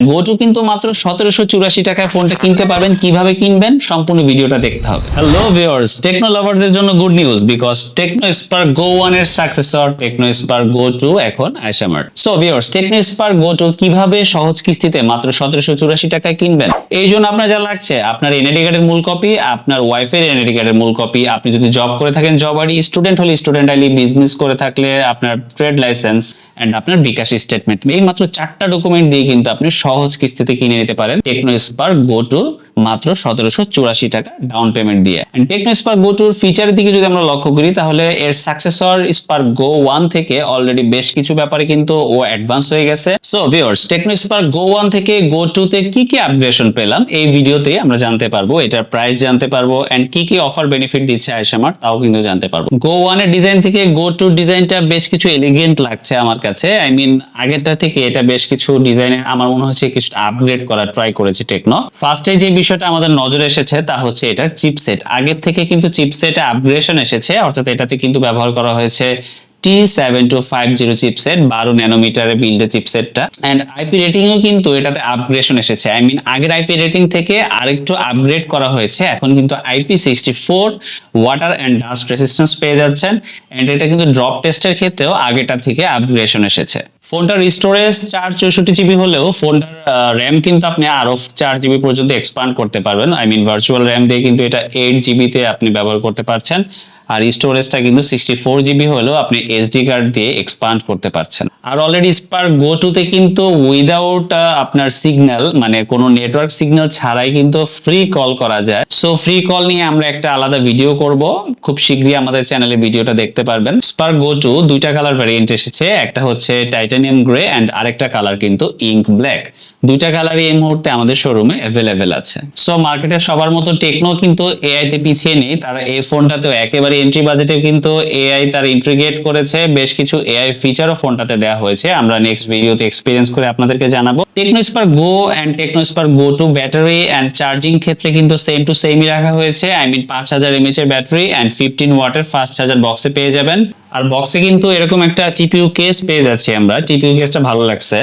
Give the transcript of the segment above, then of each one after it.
Goto কিন্তু মাত্র সতেরোশো চুরাশি টাকায় ফোনটা কিনতে পারবেন। কীভাবে কিনবেন? সম্পূর্ণ ভিডিওটা দেখতে হবে। হ্যালো ভিউয়ার্স টেকনো লাভারদের জন্য good news because Tecno Spark Go ওয়ানের successor Tecno Spark Go two এখন আইসামার্ট so viewers Tecno Spark Go two কীভাবে সহজ কিস্তিতে মাত্র সতেরোশো চুরাশি টাকায় কিনবেন? এই জন্য আপনার যা লাগছে, আপনার এনআইডি কার্ডের মূল কপি আপনার ওয়াইফের এনআইডি কার্ডের মূল কপি আপনি যদি জব করে থাকেন জব আইডি স্টুডেন্ট হলে স্টুডেন্ট আইডি বিজনেস করে থাকলে আপনার ট্রেড লাইসেন্স এন্ড আপনার বিকাশ স্টেটমেন্ট এই মাত্র চারটা ডকুমেন্ট দিয়ে কিন্তু আপনি সহজ কিস্তিতে কিনে নিতে পারেন টেকনো স্পার্ক গো টু মাত্র সতেরোশো চুরাশি টাকা ডাউন পেমেন্ট দিয়ে। টেকনো স্পার্ক গো টুর ফিচারের দিকে যদি আমরা লক্ষ্য করি, তাহলে এর সাকসেসর স্পার্ক গো ওয়ান থেকে অলরেডি বেশ কিছু ব্যাপারে কিন্তু ও অ্যাডভান্স হয়ে গেছে। So viewers Tecno Spark Go one থেকে গো টু তে কি কি আপগ্রেশন পেলাম, এই ভিডিওতে আমরা জানতে পারব। এটার প্রাইস জানতে পারব এন্ড কি কি অফার বেনিফিট দিচ্ছে আইসামার তাও কিন্তু জানতে পারব। গো ওয়ানের ডিজাইন থেকে গো টু ডিজাইনটা বেশ কিছু এলিগেন্ট লাগছে আমার আই মিন আগেরটা থেকে এটা বেশ কিছু ডিজাইনে আমার মনে হচ্ছে কিছু আপগ্রেড করার ট্রাই করেছে টেকনো ফার্স্টে যে বিষয়টা আমাদের নজরে এসেছে, তা হচ্ছে এটার চিপসেট আগের থেকে কিন্তু চিপসেটে আপগ্রেশন এসেছে, অর্থাৎ এটাতে কিন্তু ব্যবহার করা হয়েছে T seven two five zero chipset বারো ন্যানোমিটারের বিল্ডের চিপসেটটা অ্যান্ড আইপি রেটিংও কিন্তু এটাতে আপগ্রেশন এসেছে। আই মিন আগের আইপি রেটিং থেকে আরেকটু আপগ্রেড করা হয়েছে। এখন কিন্তু IP sixty four water and dust resistance পেয়ে যাচ্ছেন। অ্যান্ড এটা কিন্তু ড্রপ টেস্টের ক্ষেত্রেও আগেটা থেকে আপগ্রেশন এসেছে। ফোনটার স্টোরেজ চার চৌষট্টি জিবি হলেও ফোনটার র্যাম কিন্তু আপনি আরও চার জিবি পর্যন্ত এক্সপান্ড করতে পারবেন। আই মিন ভার্চুয়াল র্যাম দিয়ে কিন্তু এটা এইট জিবিতে আপনি ব্যবহার করতে পারছেন। আর স্টোরেজটা কিন্তু সিক্সটি ফোর জিবি হলেও আপনি এসডি কার্ড দিয়ে এক্সপান্ড করতে পারছেন। আর অলরেডি স্পার্ক গো টুতে কিন্তু উইদাউট আপনার সিগন্যাল মানে কোনো নেটওয়ার্ক সিগন্যাল ছাড়াই কিন্তু ফ্রি কল করা যায়। সো ফ্রি কল নিয়ে আমরা একটা আলাদা ভিডিও করব। খুব শীঘ্রই আমাদের চ্যানেলে ভিডিওটা দেখতে পারবেন। স্পার্ক গো টু দুইটা কালার ভ্যারিয়েন্ট এসেছে। একটা হচ্ছে টাইটানিয়াম গ্রে অ্যান্ড আরেকটা কালার কিন্তু ইঙ্ক ব্ল্যাক দুইটা কালারই এই মুহূর্তে আমাদের শোরুমে অ্যাভেলেবেল আছে। সো মার্কেটে সবার মতো টেকনো কিন্তু এআই তে পিছিয়ে নেই। তারা এই ফোনটাতেও একেবারে এন্ট্রি বাজেটে কিন্তু এআই তার ইন্টিগ্রেট করেছে, বেশ কিছু এআই ফিচারও ফোনটাতে দেওয়া হয়েছে। আমরা নেক্সট ভিডিওতে এক্সপিরিয়েন্স করে আপনাদেরকে জানাব। Tecno Spark Go and Tecno Spark Go two battery and charging ক্ষেত্রে কিন্তু সেম টু সেমই রাখা হয়েছে। আই মিন পাঁচ হাজার এমএচ এর ব্যাটারি অ্যান্ড ফিফটিন ওয়াটের ফাস্ট চার্জার বক্সে পেয়ে যাবেন। আর বক্সে কিন্তু এরকম একটা টিপিউ কেস পেয়ে যাচ্ছি আমরা। টিপিউ কেসটা ভালো লাগছে।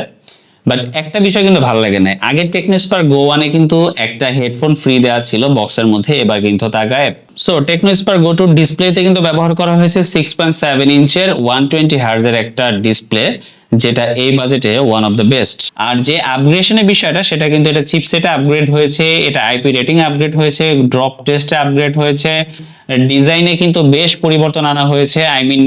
বাট একটা বিষয় কিন্তু ভালো লাগে না আগে টেকনোস্পার গো ওয়ানে কিন্তু একটা হেডফোন ফ্রি দেওয়া ছিল বক্সের মধ্যে, এবার কিন্তু তা গায়েব। সো টেকনোস্পার গো টু ডিসপ্লেতে কিন্তু ব্যবহার করা হয়েছে সিক্স পয়েন্ট সেভেন ইঞ্চের ওয়ান টোয়েন্টি হার্জের একটা ডিসপ্লে যেটা এই বাজেটে ওয়ান অফ দ্য বেস্ট আর যে আপগ্রেশনের বিষয়টা, সেটা কিন্তু এটা চিপসেটে আপগ্রেড হয়েছে, এটা আইপি রেটিং আপগ্রেড হয়েছে ড্রপ টেস্টে আপগ্রেড হয়েছে ডিজাইনে কিন্তু বেশ পরিবর্তন আনা হয়েছে। আই মিন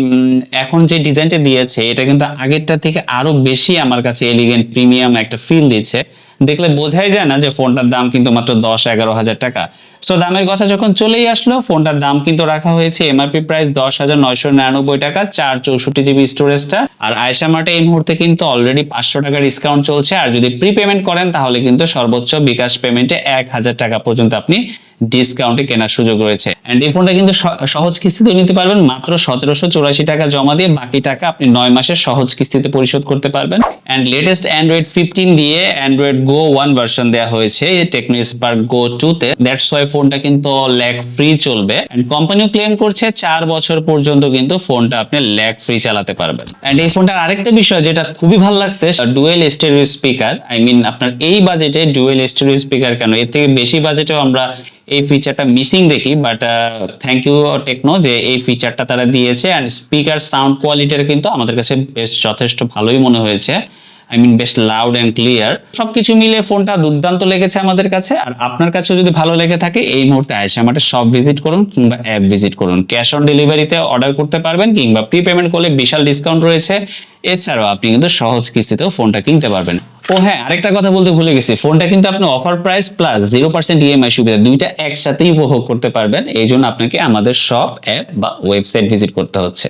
এখন যে ডিজাইনটা দিয়েছে, এটা কিন্তু আগেরটা থেকে আরও বেশি আমার কাছে এলিগেন্ট প্রিমিয়াম একটা ফিল দিচ্ছে। দেখলে বোঝাই যায় না যে ফোনটার দাম কিন্তু মাত্র দশ, এগারো হাজার টাকা। সো দামের কথা যখন চলেই আসলো, ফোনটার দাম কিন্তু রাখা হয়েছে এমআরপি প্রাইস দশ হাজার নয়শো নিরানব্বই টাকা, চার চৌষট্টি জিবি স্টোরেজটা আর আয়সা মার্টে এই মুহূর্তে কিন্তু অলরেডি পাঁচশো টাকা ডিসকাউন্ট চলছে। আর যদি প্রি পেমেন্ট করেন, তাহলে কিন্তু সর্বোচ্চ বিকাশ পেমেন্টে এক হাজার টাকা পর্যন্ত আপনি ডিসকাউন্টে কেনার সুযোগ রয়েছে। অ্যান্ড এই ফোনটা কিন্তু সহজ কিস্তিতে নিতে পারবেন। মাত্র সতেরোশো চৌরাশি টাকা জমা দিয়ে বাকি টাকা আপনি নয় মাসের সহজ কিস্তিতে পরিশোধ করতে পারবেন। এন্ড লেটেস্ট অ্যান্ড্রয়েড ফিফটিন দিয়ে অ্যান্ড্রয়েড গো ওয়ান ভার্সন দেওয়া হয়েছে টেকনো স্পার্ক গো টু তে। দ্যাটস ওয়াই ফোনটা কিন্তু ল্যাগ ফ্রি চলবে। এন্ড কোম্পানিও ক্লেম করছে চার বছর পর্যন্ত কিন্তু ফোনটা আপনি ল্যাগ ফ্রি চালাতে পারবেন। এন্ড এই ফোনটার আরেকটা বিষয় যেটা খুবই ভালো লাগছে dual stereo speaker I mean আপনার এই বাজেটে ডুয়েল স্টেরিও স্পিকার কেন? এর থেকে বেশি বাজেটেও আমরা এই ফিচারটা মিসিং দেখি। বাট থ্যাংক ইউ টেকনো যে এই ফিচারটা তারা দিয়েছে। অ্যান্ড স্পিকার সাউন্ড কোয়ালিটির কিন্তু আমাদের কাছে বেশ যথেষ্ট ভালোই মনে হয়েছে। আই মিন বেশ লাউড অ্যান্ড ক্লিয়ার সবকিছু মিলে ফোনটা দুর্দান্ত লেগেছে আমাদের কাছে। আর আপনার কাছে যদি ভালো লেগে থাকে, এই মুহূর্তে আয়সা আমাদের সব ভিজিট করুন কিংবা অ্যাপ ভিজিট করুন। ক্যাশ অন ডেলিভারিতে অর্ডার করতে পারবেন কিংবা প্রি পেমেন্ট করলে বিশাল ডিসকাউন্ট রয়েছে। এছাড়াও আপনি কিন্তু সহজ কিস্তিতেও ফোনটা কিনতে পারবেন। ও হ্যাঁ আরেকটা কথা বলতে ভুলে গেছি। ফোনটা কিন্তু আপনি offer price plus zero percent EMI সুবিধা দুইটা একসাথেই উপভোগ করতে পারবেন। এই জন্য আপনাকে আমাদের শপ অ্যাপ বা ওয়েবসাইট ভিজিট করতে হচ্ছে।